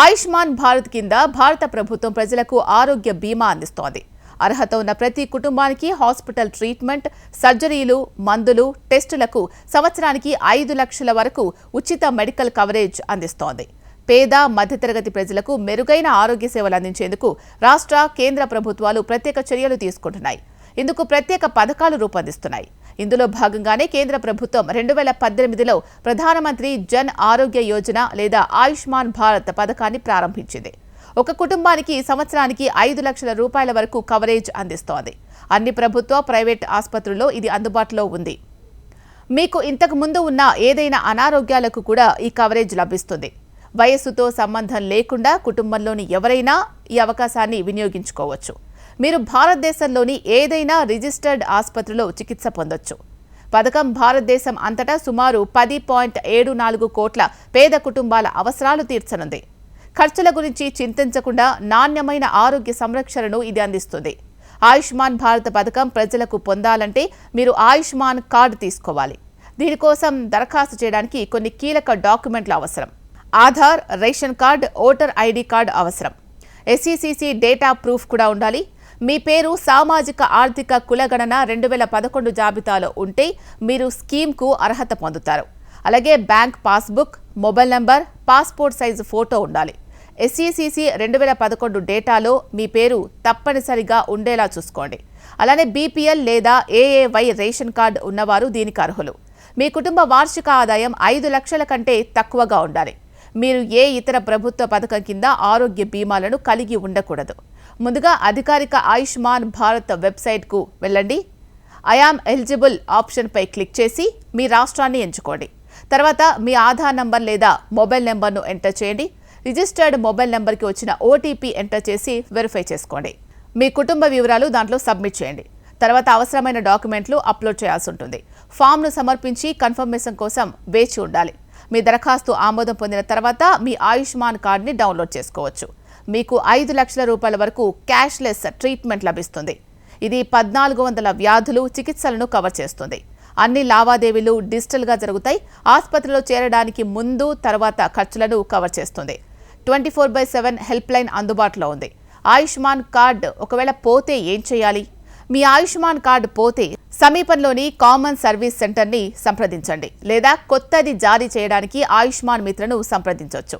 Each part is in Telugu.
ఆయుష్మాన్ భారత్ కింద భారత ప్రభుత్వం ప్రజలకు ఆరోగ్య బీమా అందిస్తోంది. అర్హత ఉన్న ప్రతి కుటుంబానికి హాస్పిటల్ ట్రీట్మెంట్ సర్జరీలు మందులు టెస్టులకు సంవత్సరానికి ఐదు లక్షల వరకు ఉచిత మెడికల్ కవరేజ్ అందిస్తోంది. పేద మధ్యతరగతి ప్రజలకు మెరుగైన ఆరోగ్య సేవలు అందించేందుకు రాష్ట్ర కేంద్ర ప్రభుత్వాలు ప్రత్యేక చర్యలు తీసుకుంటున్నాయి. ఇందుకు ప్రత్యేక పథకాలు రూపొందిస్తున్నాయి. ఇందులో భాగంగానే కేంద్ర ప్రభుత్వం రెండు వేల పద్దెనిమిదిలో ప్రధానమంత్రి జన్ ఆరోగ్య యోజన లేదా ఆయుష్మాన్ భారత్ పథకాన్ని ప్రారంభించింది. ఒక కుటుంబానికి సంవత్సరానికి ఐదు లక్షల రూపాయల వరకు కవరేజ్ అందిస్తోంది. అన్ని ప్రభుత్వ ప్రైవేట్ ఆసుపత్రుల్లో ఇది అందుబాటులో ఉంది. మీకు ఇంతకు ముందు ఉన్న ఏదైనా అనారోగ్యాలకు కూడా ఈ కవరేజ్ లభిస్తుంది. వయస్సుతో సంబంధం లేకుండా కుటుంబంలోని ఎవరైనా ఈ అవకాశాన్ని వినియోగించుకోవచ్చు. మీరు భారతదేశంలోని ఏదైనా రిజిస్టర్డ్ ఆసుపత్రిలో చికిత్స పొందొచ్చు. పథకం భారతదేశం అంతటా సుమారు పది పాయింట్ ఏడు నాలుగు కోట్ల పేద కుటుంబాల అవసరాలు తీర్చనుంది. ఖర్చుల గురించి చింతించకుండా నాణ్యమైన ఆరోగ్య సంరక్షణను ఇది అందిస్తుంది. ఆయుష్మాన్ భారత్ పథకం ప్రజలకు పొందాలంటే మీరు ఆయుష్మాన్ కార్డు తీసుకోవాలి. దీనికోసం దరఖాస్తు చేయడానికి కొన్ని కీలక డాక్యుమెంట్లు అవసరం. Aadhaar ration card voter ID card అవసరం. ఎస్సీసీసీ డేటా ప్రూఫ్ కూడా ఉండాలి. మీ పేరు సామాజిక ఆర్థిక కులగణన రెండు వేల పదకొండు జాబితాలో ఉంటే మీరు స్కీమ్కు అర్హత పొందుతారు. అలాగే bank passbook mobile number passport size photo ఉండాలి. ఎస్ఈసిసి రెండు వేల పదకొండు డేటాలో మీ పేరు తప్పనిసరిగా ఉండేలా చూసుకోండి. అలానే బీపీఎల్ లేదా ఏఏవై రేషన్ కార్డు ఉన్నవారు దీనికి అర్హులు. మీ కుటుంబ వార్షిక ఆదాయం ఐదు లక్షల కంటే తక్కువగా ఉండాలి. మీరు ఏ ఇతర ప్రభుత్వ పథకం కింద ఆరోగ్య బీమాలను కలిగి ఉండకూడదు. ముందుగా అధికారిక ఆయుష్మాన్ భారత్ వెబ్సైట్కు వెళ్ళండి. ఐఆమ్ ఎలిజిబుల్ ఆప్షన్పై క్లిక్ చేసి మీ రాష్ట్రాన్ని ఎంచుకోండి. తర్వాత మీ ఆధార్ నంబర్ లేదా మొబైల్ నెంబర్ను ఎంటర్ చేయండి. రిజిస్టర్డ్ మొబైల్ నెంబర్కి వచ్చిన ఓటీపీ ఎంటర్ చేసి వెరిఫై చేసుకోండి. మీ కుటుంబ వివరాలు దాంట్లో సబ్మిట్ చేయండి. తర్వాత అవసరమైన డాక్యుమెంట్లు అప్లోడ్ చేయాల్సి ఉంటుంది. ఫామ్ను సమర్పించి కన్ఫర్మేషన్ కోసం వేచి ఉండాలి. మీ దరఖాస్తు ఆమోదం పొందిన తర్వాత మీ ఆయుష్మాన్ కార్డుని డౌన్లోడ్ చేసుకోవచ్చు. మీకు ఐదు లక్షల రూపాయల వరకు క్యాష్లెస్ ట్రీట్మెంట్ లభిస్తుంది. ఇది పద్నాలుగు వందల వ్యాధులు చికిత్సలను కవర్ చేస్తుంది. అన్ని లావాదేవీలు డిజిటల్గా జరుగుతాయి. ఆసుపత్రిలో చేరడానికి ముందు తర్వాత ఖర్చులను కవర్ చేస్తుంది. Twenty four by seven help line అందుబాటులో ఉంది. ఆయుష్మాన్ కార్డ్ ఒకవేళ పోతే ఏం చేయాలి? మీ ఆయుష్మాన్ కార్డు పోతే సమీపంలోని కామన్ సర్వీస్ సెంటర్ని సంప్రదించండి. లేదా కొత్తది జారీ చేయడానికి ఆయుష్మాన్ మిత్రను సంప్రదించవచ్చు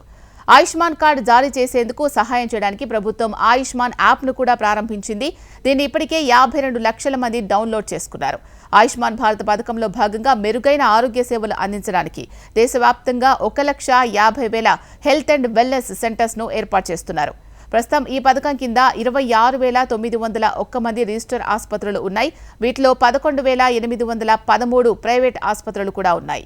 ఆయుష్మాన్ కార్డు జారీ చేసేందుకు సహాయం చేయడానికి ప్రభుత్వం ఆయుష్మాన్ యాప్ను కూడా ప్రారంభించింది. దీన్ని ఇప్పటికే యాభై రెండు లక్షల మంది డౌన్లోడ్ చేసుకున్నారు. ఆయుష్మాన్ భారత్ పథకంలో భాగంగా మెరుగైన ఆరోగ్య సేవలు అందించడానికి దేశవ్యాప్తంగా ఒక లక్ష యాభై వేల హెల్త్ అండ్ వెల్నెస్ సెంటర్స్ను ఏర్పాటు చేస్తున్నారు. ప్రస్తుతం ఈ పథకం కింద ఇరవై ఆరు వేల తొమ్మిది వందల ఒక్క మంది రిజిస్టర్ ఆసుపత్రులు ఉన్నాయి. వీటిలో పదకొండు వేల ఎనిమిది వందల పదమూడు ప్రైవేట్ ఆసుపత్రులు కూడా ఉన్నాయి.